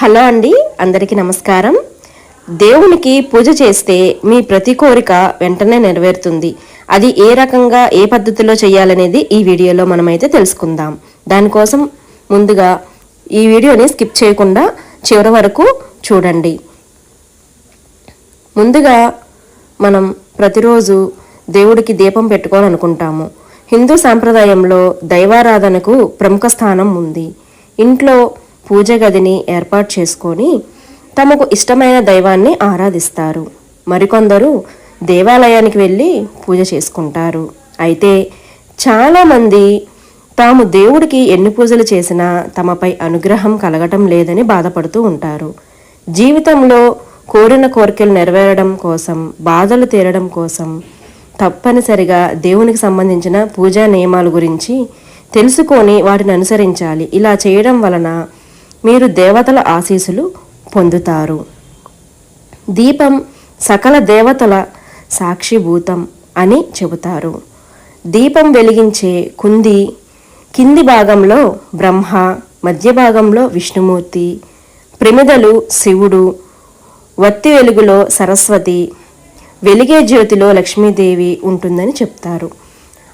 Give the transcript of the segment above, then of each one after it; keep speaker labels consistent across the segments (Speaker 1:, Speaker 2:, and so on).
Speaker 1: Hello అండి అందరికీ నమస్కారం. దేవునికి పూజ చేస్తే మీ ప్రతి కోరిక వెంటనే నెరవేరుతుంది. అది ఏ రకంగా ఏ పద్ధతిలో చేయాలనేది ఈ వీడియోలో మనమైతే తెలుసుకుందాం. దానికోసం ముందుగా ఈ వీడియోని స్కిప్ చేయకుండా చివరి వరకు చూడండి. ముందుగా మనం ప్రతిరోజు దేవుడికి దీపం పెట్టుకోవాలనుకుంటాము. హిందూ సాంప్రదాయంలో దైవారాధనకు ప్రముఖ స్థానం ఉంది. ఇంట్లో పూజ గదిని ఏర్పాటు చేసుకొని తమకు ఇష్టమైన దైవాన్ని ఆరాధిస్తారు. మరికొందరు దేవాలయానికి వెళ్ళి పూజ చేసుకుంటారు. అయితే చాలామంది తాము దేవుడికి ఎన్ని పూజలు చేసినా తమపై అనుగ్రహం కలగటం లేదని బాధపడుతూ ఉంటారు. జీవితంలో కోరిన కోరికలు నెరవేరడం కోసం బాధలు తీరడం కోసం తప్పనిసరిగా దేవునికి సంబంధించిన పూజా నియమాల గురించి తెలుసుకొని వాటిని అనుసరించాలి. ఇలా చేయడం వలన మీరు దేవతల ఆశీస్సులు పొందుతారు. దీపం సకల దేవతల సాక్షిభూతం అని చెబుతారు. దీపం వెలిగించే కుంది కింది భాగంలో బ్రహ్మ మధ్య భాగంలో విష్ణుమూర్తి ప్రమిదలు శివుడు వత్తి వెలుగులో సరస్వతి వెలిగే జ్యోతిలో లక్ష్మీదేవి ఉంటుందని చెప్తారు.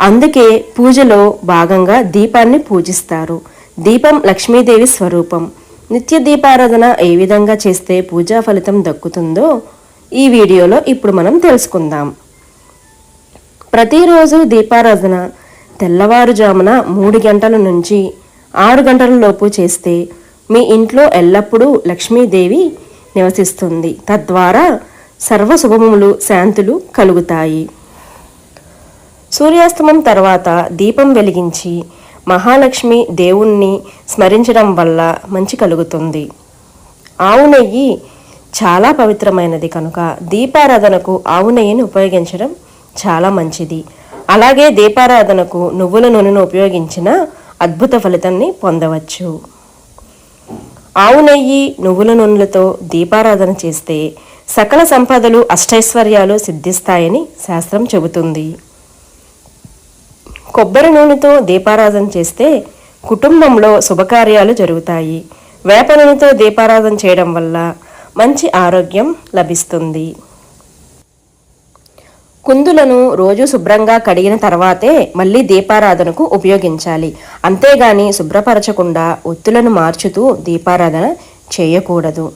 Speaker 1: అందుకే పూజలో భాగంగా దీపాన్ని పూజిస్తారు. దీపం లక్ష్మీదేవి స్వరూపం. నిత్య దీపారాధన ఏ విధంగా చేస్తే పూజా ఫలితం దక్కుతుందో ఈ వీడియోలో ఇప్పుడు మనం తెలుసుకుందాం. ప్రతిరోజు దీపారాధన తెల్లవారుజామున మూడు గంటల నుంచి ఆరు గంటల లోపు చేస్తే మీ ఇంట్లో ఎల్లప్పుడూ లక్ష్మీదేవి నివసిస్తుంది. తద్వారా సర్వ శుభములు శాంతులు కలుగుతాయి. సూర్యాస్తమం తర్వాత దీపం వెలిగించి మహాలక్ష్మి దేవుణ్ణి స్మరించడం వల్ల మంచి కలుగుతుంది. ఆవు నెయ్యి చాలా పవిత్రమైనది కనుక దీపారాధనకు ఆవు నెయ్యిని ఉపయోగించడం చాలా మంచిది. అలాగే దీపారాధనకు నువ్వుల నూనెను ఉపయోగించిన అద్భుత ఫలితాన్ని పొందవచ్చు. ఆవు నెయ్యి నువ్వుల నూనెలతో దీపారాధన చేస్తే సకల సంపదలు అష్టైశ్వర్యాలు సిద్ధిస్తాయని శాస్త్రం చెబుతుంది. కొబ్బరి నూనెతో దీపారాధన చేస్తే కుటుంబంలో శుభకార్యాలు జరుగుతాయి. వేప నూనెతో దీపారాధన చేయడం వల్ల మంచి ఆరోగ్యం లభిస్తుంది. కుందులను రోజు శుభ్రంగా కడిగిన తర్వాతే మళ్ళీ దీపారాధనకు ఉపయోగించాలి. అంతేగాని శుభ్రపరచకుండా ఒత్తులను మార్చుతూ దీపారాధన చేయకూడదు.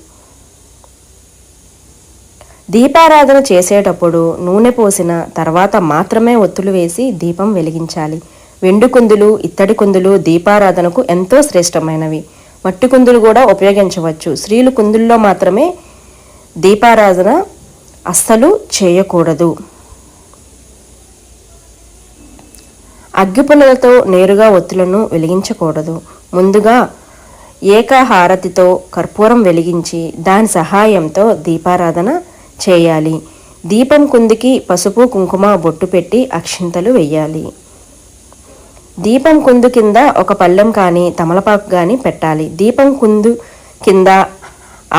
Speaker 1: దీపారాధన చేసేటప్పుడు నూనె పోసిన తర్వాత మాత్రమే ఒత్తులు వేసి దీపం వెలిగించాలి. వెండు కుందులు ఇత్తడి కుందులు దీపారాధనకు ఎంతో శ్రేష్టమైనవి. మట్టి కుందులు కూడా ఉపయోగించవచ్చు. స్త్రీలు కుందుల్లో మాత్రమే దీపారాధన అస్సలు చేయకూడదు. అగ్గిపుల్లలతో నేరుగా ఒత్తులను వెలిగించకూడదు. ముందుగా ఏకహారతితో కర్పూరం వెలిగించి దాని సహాయంతో దీపారాధన చేయాలి. దీపం కుందికి పసుపు కుంకుమ బొట్టు పెట్టి అక్షింతలు వెయ్యాలి. దీపం కుందు కింద ఒక పళ్ళెం కానీ తమలపాకు కానీ పెట్టాలి. దీపం కుందు కింద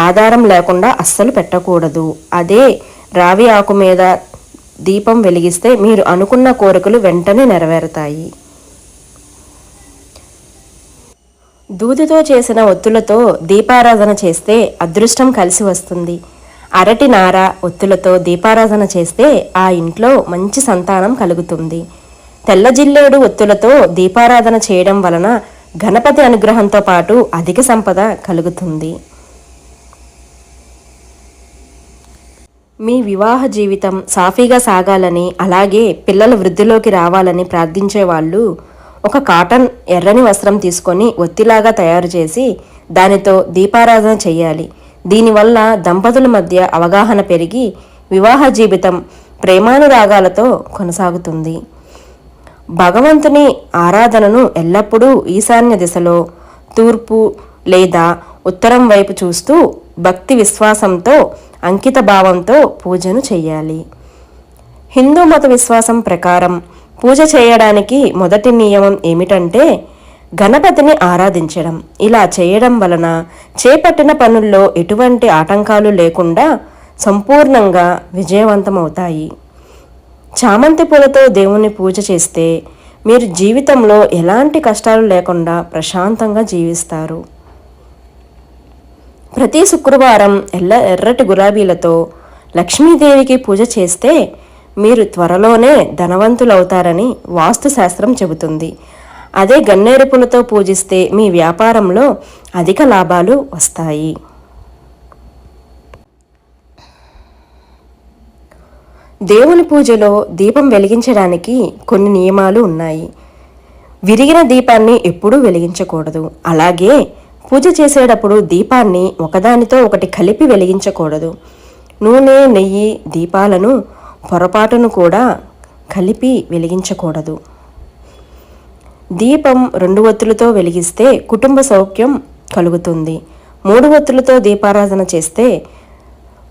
Speaker 1: ఆధారం లేకుండా అస్సలు పెట్టకూడదు. అదే రావి ఆకు మీద దీపం వెలిగిస్తే మీరు అనుకున్న కోరికలు వెంటనే నెరవేరుతాయి. దూదితో చేసిన ఒత్తులతో దీపారాధన చేస్తే అదృష్టం కలిసి వస్తుంది. అరటి నార ఒత్తులతో దీపారాధన చేస్తే ఆ ఇంట్లో మంచి సంతానం కలుగుతుంది. తెల్ల జిల్లేడు ఒత్తులతో దీపారాధన చేయడం వలన గణపతి అనుగ్రహంతో పాటు అధిక సంపద కలుగుతుంది. మీ వివాహ జీవితం సాఫీగా సాగాలని అలాగే పిల్లలు వృద్ధిలోకి రావాలని ప్రార్థించే వాళ్ళు ఒక కాటన్ ఎర్రని వస్త్రం తీసుకొని ఒత్తిలాగా తయారు చేసి దానితో దీపారాధన చేయాలి. దీనివల్ల దంపతుల మధ్య అవగాహన పెరిగి వివాహ జీవితం ప్రేమానురాగాలతో కొనసాగుతుంది. భగవంతుని ఆరాధనను ఎల్లప్పుడూ ఈశాన్య దిశలో తూర్పు లేదా ఉత్తరం వైపు చూస్తూ భక్తి విశ్వాసంతో అంకిత భావంతో పూజను చేయాలి హిందూ మత విశ్వాసం ప్రకారం పూజ చేయడానికి మొదటి నియమం ఏమిటంటే గణపతిని ఆరాధించడం. ఇలా చేయడం వలన చేపట్టిన పనుల్లో ఎటువంటి ఆటంకాలు లేకుండా సంపూర్ణంగా విజయవంతమవుతాయి. చామంతి పూలతో దేవుని పూజ చేస్తే మీరు జీవితంలో ఎలాంటి కష్టాలు లేకుండా ప్రశాంతంగా జీవిస్తారు. ప్రతి శుక్రవారం ఎల్ల ఎర్రటి గులాబీలతో లక్ష్మీదేవికి పూజ చేస్తే మీరు త్వరలోనే ధనవంతులవుతారని వాస్తుశాస్త్రం చెబుతుంది. అదే గన్నేరు పూలతో పూజిస్తే మీ వ్యాపారంలో అధిక లాభాలు వస్తాయి. దేవుని పూజలో దీపం వెలిగించడానికి కొన్ని నియమాలు ఉన్నాయి. విరిగిన దీపాన్ని ఎప్పుడూ వెలిగించకూడదు. అలాగే పూజ చేసేటప్పుడు దీపాన్ని ఒకదానితో ఒకటి కలిపి వెలిగించకూడదు. నూనె నెయ్యి దీపాలను పొరపాటును కూడా కలిపి వెలిగించకూడదు. దీపం రెండు ఒత్తులతో వెలిగిస్తే కుటుంబ సౌఖ్యం కలుగుతుంది. మూడు ఒత్తులతో దీపారాధన చేస్తే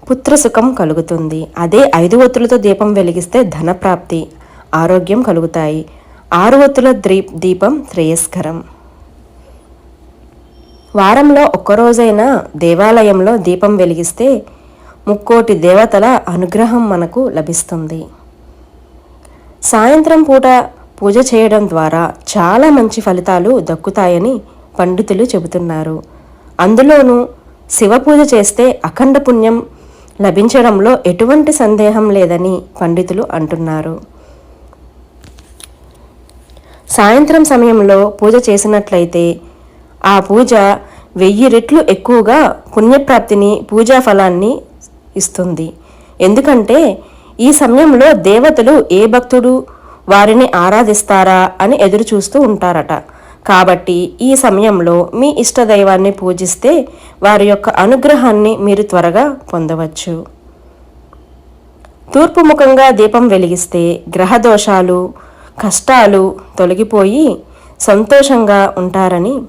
Speaker 1: పుత్రసుఖం కలుగుతుంది. అదే ఐదు ఒత్తులతో దీపం వెలిగిస్తే ధనప్రాప్తి ఆరోగ్యం కలుగుతాయి. ఆరు ఒత్తుల ద్రీ దీపం శ్రేయస్కరం. వారంలో ఒక్కరోజైనా దేవాలయంలో దీపం వెలిగిస్తే ముక్కోటి దేవతల అనుగ్రహం మనకు లభిస్తుంది. సాయంత్రం పూట పూజ చేయడం ద్వారా చాలా మంచి ఫలితాలు దక్కుతాయని పండితులు చెబుతున్నారు. అందులోనూ శివ పూజ చేస్తే అఖండ పుణ్యం లభించడంలో ఎటువంటి సందేహం లేదని పండితులు అంటున్నారు. సాయంత్రం సమయంలో పూజ చేసినట్లయితే ఆ పూజ వెయ్యి రెట్లు ఎక్కువగా పుణ్యప్రాప్తిని పూజా ఫలాన్ని ఇస్తుంది. ఎందుకంటే ఈ సమయంలో దేవతలు ఏ భక్తుడు వారిని ఆరాధిస్తారా అని ఎదురు చూస్తూ ఉంటారట. కాబట్టి ఈ సమయంలో మీ ఇష్టదైవాన్ని పూజిస్తే వారి యొక్క అనుగ్రహాన్ని మీరు త్వరగా పొందవచ్చు. తూర్పుముఖంగా దీపం వెలిగిస్తే గ్రహ దోషాలు కష్టాలు తొలగిపోయి సంతోషంగా ఉంటారని.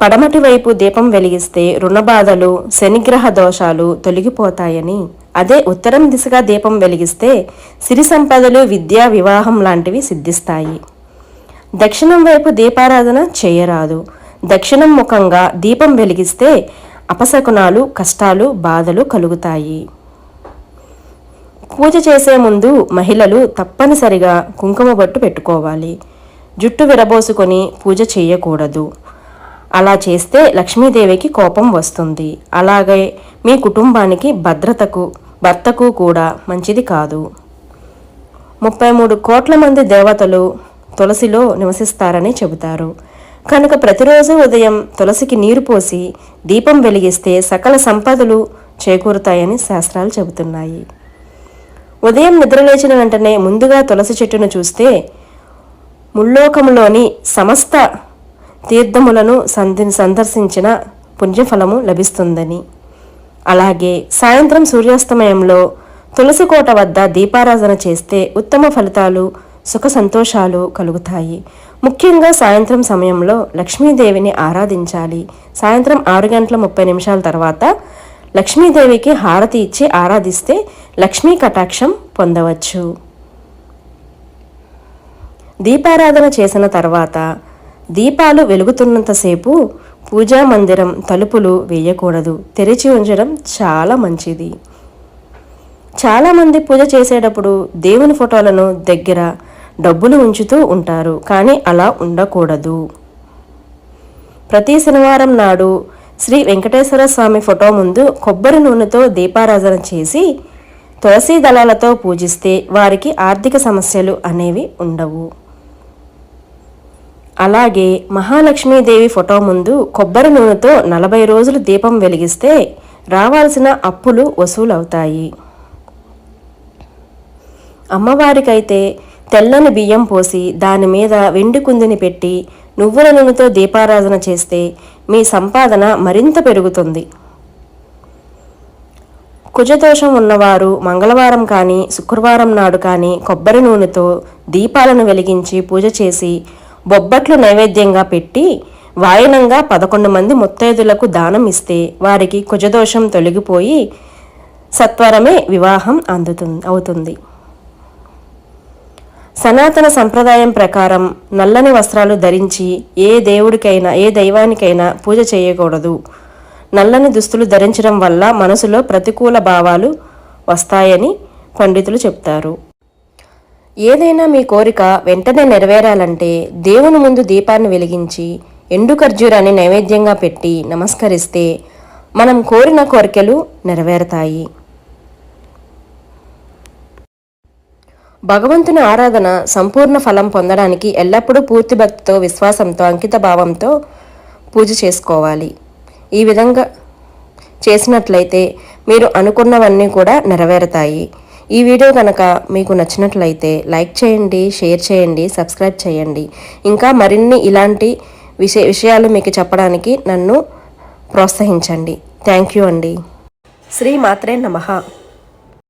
Speaker 1: పడమటి వైపు దీపం వెలిగిస్తే రుణబాధలు శనిగ్రహ దోషాలు తొలగిపోతాయని. అదే ఉత్తరం దిశగా దీపం వెలిగిస్తే సిరి సంపదలు విద్య వివాహం లాంటివి సిద్ధిస్తాయి. దక్షిణం వైపు దీపారాధన చేయరాదు. దక్షిణం ముఖంగా దీపం వెలిగిస్తే అపశకునాలు కష్టాలు బాధలు కలుగుతాయి. పూజ చేసే ముందు మహిళలు తప్పనిసరిగా కుంకుమ బొట్టు పెట్టుకోవాలి. జుట్టు విరబోసుకొని పూజ చేయకూడదు. అలా చేస్తే లక్ష్మీదేవికి కోపం వస్తుంది. అలాగే మీ కుటుంబానికి భద్రతకు భర్తకు కూడా మంచిది కాదు. ముప్పై మూడు కోట్ల మంది దేవతలు తులసిలో నివసిస్తారని చెబుతారు. కనుక ప్రతిరోజు ఉదయం తులసికి నీరు పోసి దీపం వెలిగిస్తే సకల సంపదలు చేకూరుతాయని శాస్త్రాలు చెబుతున్నాయి. ఉదయం నిద్రలేచిన వెంటనే ముందుగా తులసి చెట్టును చూస్తే ముల్లోకంలోని సమస్త తీర్థములను సంధి సందర్శించిన పుణ్యఫలము లభిస్తుందని. అలాగే సాయంత్రం సూర్యాస్తమయంలో తులసి కోట వద్ద దీపారాధన చేస్తే ఉత్తమ ఫలితాలు సుఖ సంతోషాలు కలుగుతాయి. ముఖ్యంగా సాయంత్రం సమయంలో లక్ష్మీదేవిని ఆరాధించాలి. సాయంత్రం ఆరు గంటల ముప్పై నిమిషాల తర్వాత లక్ష్మీదేవికి హారతి ఇచ్చి ఆరాధిస్తే లక్ష్మీ కటాక్షం పొందవచ్చు. దీపారాధన చేసిన తర్వాత దీపాలు వెలుగుతున్నంతసేపు పూజా మందిరం తలుపులు వేయకూడదు. తెరిచి ఉంచడం చాలా మంచిది. చాలామంది పూజ చేసేటప్పుడు దేవుని ఫోటోలను దగ్గర డబ్బులు ఉంచుతూ ఉంటారు కానీ అలా ఉండకూడదు. ప్రతి శనివారం నాడు శ్రీ వెంకటేశ్వర స్వామి ఫోటో ముందు కొబ్బరి నూనెతో దీపారాధన చేసి తులసీ దళాలతో పూజిస్తే వారికి ఆర్థిక సమస్యలు అనేవి ఉండవు. అలాగే మహాలక్ష్మీదేవి ఫోటో ముందు కొబ్బరి నూనెతో నలభై రోజులు దీపం వెలిగిస్తే రావాల్సిన అప్పులు వసూలవుతాయి. అమ్మవారికైతే తెల్లని బియ్యం పోసి దాని మీద వెండి కుందిని పెట్టి నువ్వుల నూనెతో దీపారాధన చేస్తే మీ సంపాదన మరింత పెరుగుతుంది. కుజదోషం ఉన్నవారు మంగళవారం కానీ శుక్రవారం నాడు కానీ కొబ్బరి నూనెతో దీపాలను వెలిగించి పూజ చేసి బొబ్బట్లు నైవేద్యంగా పెట్టి వాయనంగా పదకొండు మంది ముత్తైదులకు దానం ఇస్తే వారికి కుజదోషం తొలగిపోయి సత్వరమే వివాహం అందుతుంది అవుతుంది. సనాతన సంప్రదాయం ప్రకారం నల్లని వస్త్రాలు ధరించి ఏ దేవుడికైనా ఏ దైవానికైనా పూజ చేయకూడదు. నల్లని దుస్తులు ధరించడం వల్ల మనసులో ప్రతికూల భావాలు వస్తాయని పండితులు చెప్తారు. ఏదైనా మీ కోరిక వెంటనే నెరవేరాలంటే దేవుని ముందు దీపాన్ని వెలిగించి ఎండు ఖర్జూరాన్ని నైవేద్యంగా పెట్టి నమస్కరిస్తే మనం కోరిన కోరికలు నెరవేరుతాయి. భగవంతుని ఆరాధన సంపూర్ణ ఫలం పొందడానికి ఎల్లప్పుడూ పూర్తి భక్తితో విశ్వాసంతో అంకిత భావంతో పూజ చేసుకోవాలి. ఈ విధంగా చేసినట్లయితే మీరు అనుకున్నవన్నీ కూడా నెరవేరుతాయి. ఈ వీడియో కనుక మీకు నచ్చినట్లయితే లైక్ చేయండి షేర్ చేయండి సబ్స్క్రైబ్ చేయండి. ఇంకా మరిన్ని ఇలాంటి విషయ విషయాలు మీకు చెప్పడానికి నన్ను ప్రోత్సహించండి. థ్యాంక్ యూ అండి. శ్రీ మాత్రే నమః.